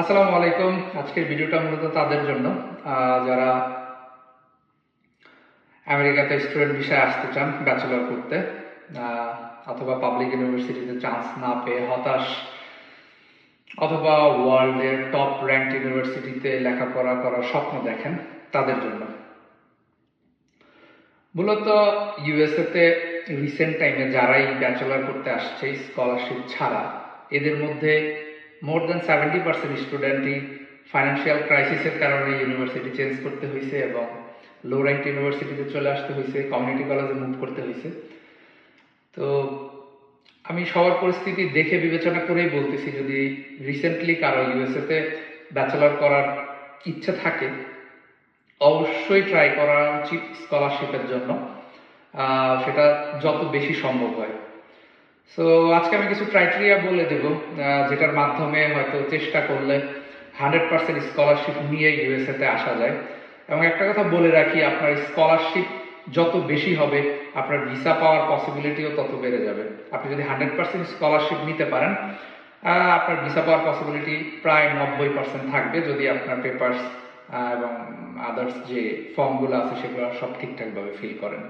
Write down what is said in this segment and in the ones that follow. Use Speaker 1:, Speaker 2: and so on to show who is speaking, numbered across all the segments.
Speaker 1: আসসালামু আলাইকুম। আজকের ভিডিওটা মূলত তাদের জন্য। যারা আমেরিকাতে স্টুডেন্ট বিষয়ে আসতে চান, ব্যাচেলর করতে অথবা পাবলিক ইউনিভার্সিটিতে চান্স না পেয়ে হতাশ, অথবা ওয়ার্ল্ডের টপ র্যাঙ্ক ইউনিভার্সিটিতে লেখাপড়া করার স্বপ্ন দেখেন তাদের জন্য। মূলত ইউএসএ তে রিসেন্ট টাইমে যারাই ব্যাচেলার করতে আসছে, স্কলারশিপ ছাড়া, এদের মধ্যে মোর দেন সেভেন্টি পার্সেন্ট স্টুডেন্টই ফাইন্যান্সিয়াল ক্রাইসিসের কারণে ইউনিভার্সিটি চেঞ্জ করতে হয়েছে এবং লো র্যাঙ্ক ইউনিভার্সিটিতে চলে আসতে হয়েছে কমিউনিটি কলেজে মুভ করতে হয়েছে তো আমি সবার পরিস্থিতি দেখে বিবেচনা করেই বলতেছি, যদি রিসেন্টলি কারও ইউএসএ তে ব্যাচেলর করার ইচ্ছা থাকে, অবশ্যই ট্রাই করা উচিত স্কলারশিপের জন্য। সেটা যত বেশি সম্ভব হয়। সো আজকে আমি কিছু ক্রাইটেরিয়া বলে দেব যেটার মাধ্যমে হয়তো চেষ্টা করলে হান্ড্রেড পার্সেন্ট স্কলারশিপ নিয়ে ইউএসএ তে আসা যায়। এবং একটা কথা বলে রাখি, আপনার স্কলারশিপ যত বেশি হবে, আপনার ভিসা পাওয়ার পসিবিলিটিও তত বেড়ে যাবে। আপনি যদি হান্ড্রেড পার্সেন্ট স্কলারশিপ নিতে পারেন আপনার ভিসা পাওয়ার পসিবিলিটি প্রায় নব্বই পার্সেন্ট থাকবে যদি আপনার পেপার্স এবং আদার্স যে ফর্মগুলো আছে সেগুলো সব ঠিকঠাকভাবে ফিল করেন।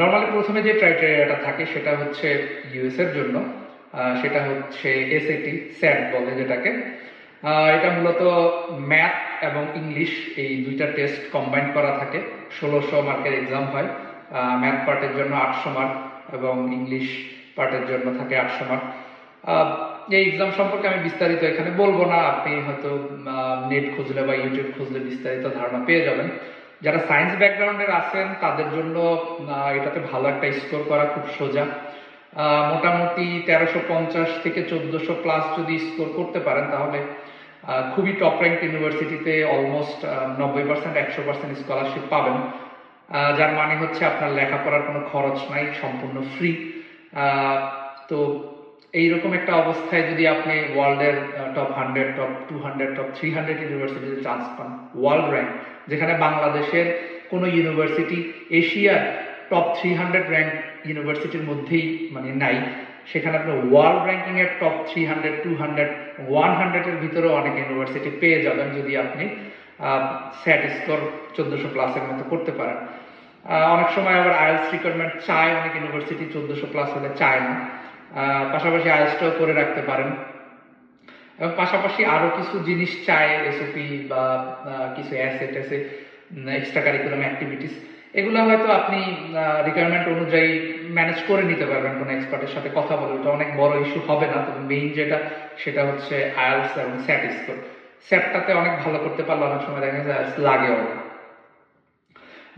Speaker 1: নর্মালি প্রথমে যে ক্রাইটেরিয়াটা থাকে সেটা হচ্ছে ইউএস এর জন্য সেটা হচ্ছে এসএটি স্যাট বলে যেটাকে। এটা মূলত ম্যাথ এবং ইংলিশ এই দুইটা টেস্ট কম্বাইন করা থাকে। ষোলোশো মার্কের এক্সাম হয়। ম্যাথ পার্টের জন্য আটশো মার্ক এবং ইংলিশ পার্টের জন্য থাকে আটশো মার্ক। এই এক্সাম সম্পর্কে আমি বিস্তারিত এখানে বলব না। আপনি হয়তো নেট খুঁজলে বা ইউটিউব খুঁজলে বিস্তারিত ধারণা পেয়ে যাবেন। যারা সায়েন্স ব্যাকগ্রাউন্ডের আছেন, তাদের জন্য এটাতে ভালো একটা স্কোর করা খুব সোজা। মোটামুটি তেরোশো পঞ্চাশ থেকে চোদ্দশো প্লাস যদি স্কোর করতে পারেন, তাহলে খুবই টপ র্যাঙ্ক ইউনিভার্সিটিতে অলমোস্ট নব্বই পার্সেন্ট একশো পার্সেন্ট স্কলারশিপ পাবেন। যার মানে হচ্ছে আপনার লেখাপড়ার কোনো খরচ নাই, সম্পূর্ণ ফ্রি তো এইরকম একটা অবস্থায় যদি আপনি ওয়ার্ল্ডের top hundred top two hundred top three hundred ইউনিভার্সিটিতে চান্স পান ওয়ার্ল্ড র্যাঙ্ক যেখানে বাংলাদেশের কোনো ইউনিভার্সিটি এশিয়ার টপ থ্রি হান্ড্রেড র্যাঙ্ক ইউনিভার্সিটির মধ্যেই মানে নাই, সেখানে আপনি ওয়ার্ল্ড র্যাঙ্কিং এর top three hundred two hundred one হান্ড্রেডের ভিতরেও অনেক ইউনিভার্সিটি পেয়ে যাবেন যদি আপনি স্যাট স্কোর চোদ্দোশো প্লাসের মতো করতে পারেন। অনেক সময় আবার আইএলস রিকোয়ারমেন্ট চায়, অনেক ইউনিভার্সিটি চোদ্দোশো প্লাস হলে চায় না। পাশাপাশি আইএলসটাও করে রাখতে পারেন। এবং পাশাপাশি আরও কিছু জিনিস চায় এসওপি বা কিছু অ্যাসেট আছে এক্সট্রা কারিকুলাম অ্যাক্টিভিটিস এগুলো হয়তো আপনি রিকোয়ারমেন্ট অনুযায়ী ম্যানেজ করে নিতে পারবেন কোনো এক্সপার্টের সাথে কথা বলে। ওটা অনেক বড় ইস্যু হবে না, তবে মেইন যেটা, সেটা হচ্ছে আয়ালস এবং স্যাট স্কোর স্যাটটাতে অনেক ভালো করতে পারলে অনেক সময় দেখা যায় লাগেও না।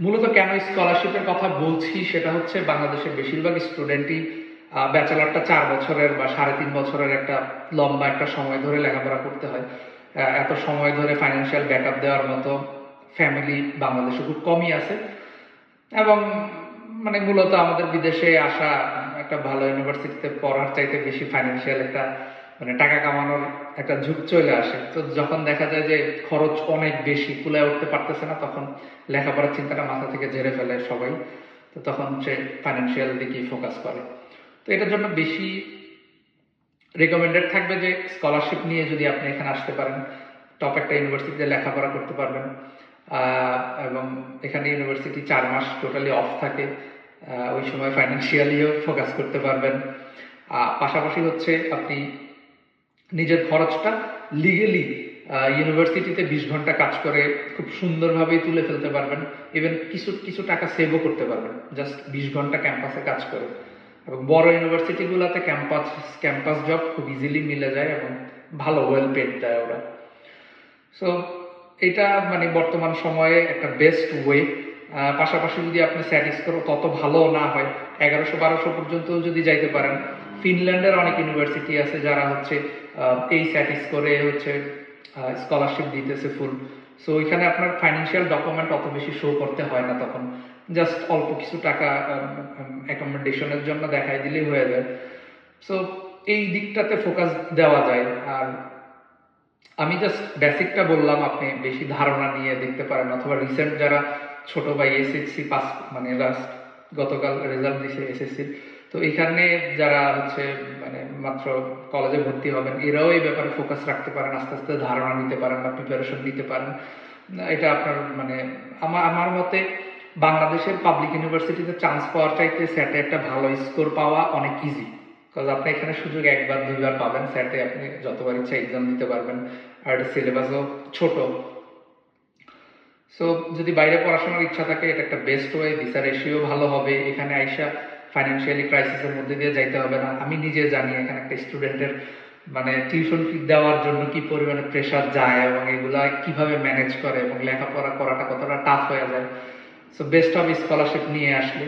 Speaker 1: মূলত কেন স্কলারশিপের কথা বলছি, সেটা হচ্ছে বাংলাদেশের বেশিরভাগ স্টুডেন্টই ব্যাচেলরটা চার বছরের বা সাড়ে তিন বছরের একটা লম্বা একটা সময় ধরে লেখাপড়া করতে হয়। এত সময় ধরে ফাইন্যান্সিয়াল ব্যাকআপ দেওয়ার মতো ফ্যামিলি বাংলাদেশে খুব কমই আছে। এবং মানে মূলত আমাদের বিদেশে আসা একটা ভালো ইউনিভার্সিটিতে পড়ার চাইতে বেশি ফাইন্যান্সিয়াল একটা মানে টাকা কামানোর একটা ঝুঁক চলে আসে। তো যখন দেখা যায় যে খরচ অনেক বেশি, কুলায় উঠতে পারতেছে না, তখন লেখাপড়ার চিন্তাটা মাথা থেকে ঝেড়ে ফেলে সবাই। তো তখন সে ফাইন্যান্সিয়াল দিকেই ফোকাস করে। তো এটার জন্য বেশি রেকমেন্ডেড থাকবে যে স্কলারশিপ নিয়ে যদি আপনি এখানে আসতে পারেন। টপ একটা ইউনিভার্সিটিতে লেখাপড়া করতে পারবেন। এবং এখানে ইউনিভার্সিটি চার মাস টোটালি অফ থাকে। ওই সময় ফাইন্যান্সিয়ালিও ফোকাস করতে পারবেন। পাশাপাশি হচ্ছে আপনি নিজের খরচটা লিগেলি ইউনিভার্সিটিতে বিশ ঘণ্টা কাজ করে খুব সুন্দরভাবেই তুলে ফেলতে পারবেন। ইভেন কিছু কিছু টাকা সেভও করতে পারবেন। জাস্ট বিশ ঘণ্টা ক্যাম্পাসে কাজ করে। এবং বড় ইউনিভার্সিটিগুলোতে ক্যাম্পাস ক্যাম্পাস জব খুব ইজিলি মিলে যায় এবং ভালো ওয়েল পেড দেয় ওরা। সো এটা মানে বর্তমান সময়ে একটা বেস্ট ওয়ে পাশাপাশি যদি আপনি স্যাটিস করো, তত ভালো না হয়। এগারোশো বারোশো পর্যন্ত যদি যাইতে পারেন, ফিনল্যান্ডের অনেক ইউনিভার্সিটি আছে যারা হচ্ছে এই স্যাটিস করে হচ্ছে স্কলারশিপ দিতেছে ফুল সো ওইখানে আপনার ফাইন্যান্সিয়াল ডকুমেন্ট অত বেশি শো করতে হয় না, তখন জাস্ট অল্প কিছু টাকা অ্যাকোমোডেশনের জন্য দেখাই দিলেই হয়ে যায়। সো এই দিকটাতে ফোকাস দেওয়া যায়। আর আমি জাস্ট বেসিকটা বললাম, আপনি বেশি ধারণা নিয়ে দেখতে পারেন, অথবা রিসেন্ট যারা ছোট ভাই এসএসসি পাস মানে লাস্ট গতকাল রেজাল্ট দিছে এসএসসি তো এখানে যারা হচ্ছে মানে মাত্র কলেজে ভর্তি হবেন, এরাও এই ব্যাপারে ফোকাস রাখতে পারেন, আস্তে আস্তে ধারণা নিতে পারেন বা প্রিপারেশন নিতে পারেন। এটা আপনার মানে আমার আমার মতে বাংলাদেশের পাবলিক ইউনিভার্সিটিতে চান্স পাওয়ার চাইতে স্যাটে একটা ভালো স্কোর পাওয়া অনেক ইজি কারণ আপনি এখানে সুযোগ একবার, দুইবার পাবেন স্যাটে আপনি যতবার ইচ্ছা এক্সাম দিতে পারবেন। আর সিলেবাসও ছোট। সো যদি বাইরে পড়াশোনার ইচ্ছা থাকে, এটা একটা বেস্ট ওয়ে ভিসা রেশিও ভালো হবে। এখানে আইসা ফাইন্যান্সিয়ালি ক্রাইসিসের মধ্যে দিয়ে যাইতে হবে না। আমি নিজে জানি এখানে একটা স্টুডেন্টের মানে টিউশন ফি দেওয়ার জন্য কি পরিমাণে প্রেশার যায় এবং এগুলা কীভাবে ম্যানেজ করে এবং লেখাপড়া করাটা কতটা টাফ হয়ে যায়। সো বেস্ট অফ স্কলারশিপ নিয়ে আসলে।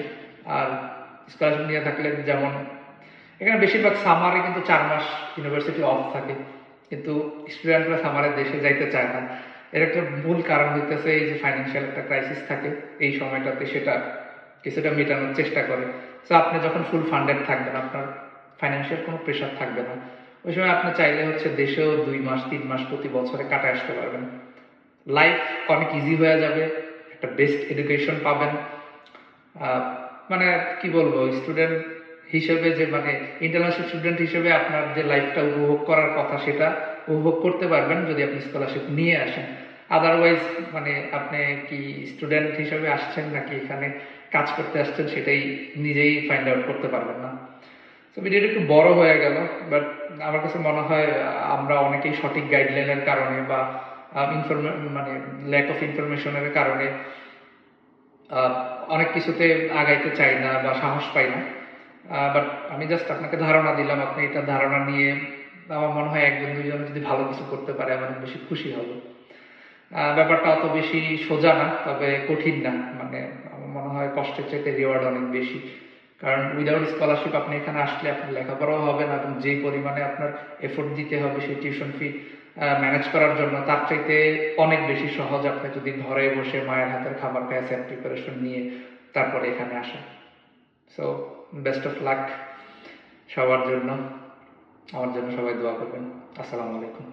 Speaker 1: আর স্কলারশিপ নিয়ে থাকলে যেমন, এখানে বেশিরভাগ সামারে কিন্তু চার মাস ইউনিভার্সিটি অফ থাকে। কিন্তু স্টুডেন্টরা সামারে দেশে যাইতে চায় না। এর একটা মূল কারণ হইতেছে এই যে ফাইন্যান্সিয়াল একটা ক্রাইসিস থাকে এই সময়টাতে সেটা কিছুটা মেটানোর চেষ্টা করে। সো আপনি যখন ফুল ফান্ডেড থাকবেন, আপনার ফাইন্যান্সিয়াল কোনো প্রেশার থাকবে না। ওই সময় আপনি চাইলে হচ্ছে দেশেও দুই মাস, তিন মাস প্রতি বছরে কাটায় আসতে পারবেন। লাইফ অনেক ইজি হয়ে যাবে, একটা বেস্ট এডুকেশন পাবেন। মানে কি বলব স্টুডেন্ট হিসেবে যে মানে ইন্টারন্যাশনাল স্টুডেন্ট হিসেবে আপনার যে লাইফটা উপভোগ করার কথা, সেটা উপভোগ করতে পারবেন যদি আপনি স্কলারশিপ নিয়ে আসেন। আদারওয়াইজ মানে আপনি কি স্টুডেন্ট হিসেবে আসছেন নাকি এখানে কাজ করতে আসছেন সেটাই নিজেই ফাইন্ড আউট করতে পারবেন না। তো ভিডিওটা একটু বড় হয়ে গেল বাট আমার কাছে মনে হয়, আমরা অনেকেই সঠিক গাইডলাইনের কারণে বা ইনফরমে মানে ল্যাক অফ ইনফরমেশনের কারণে অনেক কিছুতে আগাইতে চাই না বা সাহস পাই না। বাট আমি জাস্ট আপনাকে ধারণা দিলাম, আপনি এটা ধারণা নিয়ে, আমার মনে হয় একজন, দুইজন যদি ভালো কিছু করতে পারে, আমি অনেক বেশি খুশি হব। ব্যাপারটা অত বেশি সোজা না, তবে কঠিন না। মানে আমার মনে হয় কষ্টের চাইতে রিওয়ার্ড অনেক বেশি। কারণ উইদাউট স্কলারশিপ আপনি এখানে আসলে আপনার লেখাপড়াও হবে না, এবং যে পরিমাণে আপনার এফোর্ট দিতে হবে সেই টিউশন ফি ম্যানেজ করার জন্য তার চাইতে অনেক বেশি সহজ আপনি যদি ঘরে বসে মায়ের হাতের খাবার খায় সেলফ প্রিপারেশন নিয়ে তারপরে এখানে আসেন। সো বেস্ট অফ লাক সবার জন্য। আমার জন্য সবাই দোয়া করবেন। আসসালামু আলাইকুম।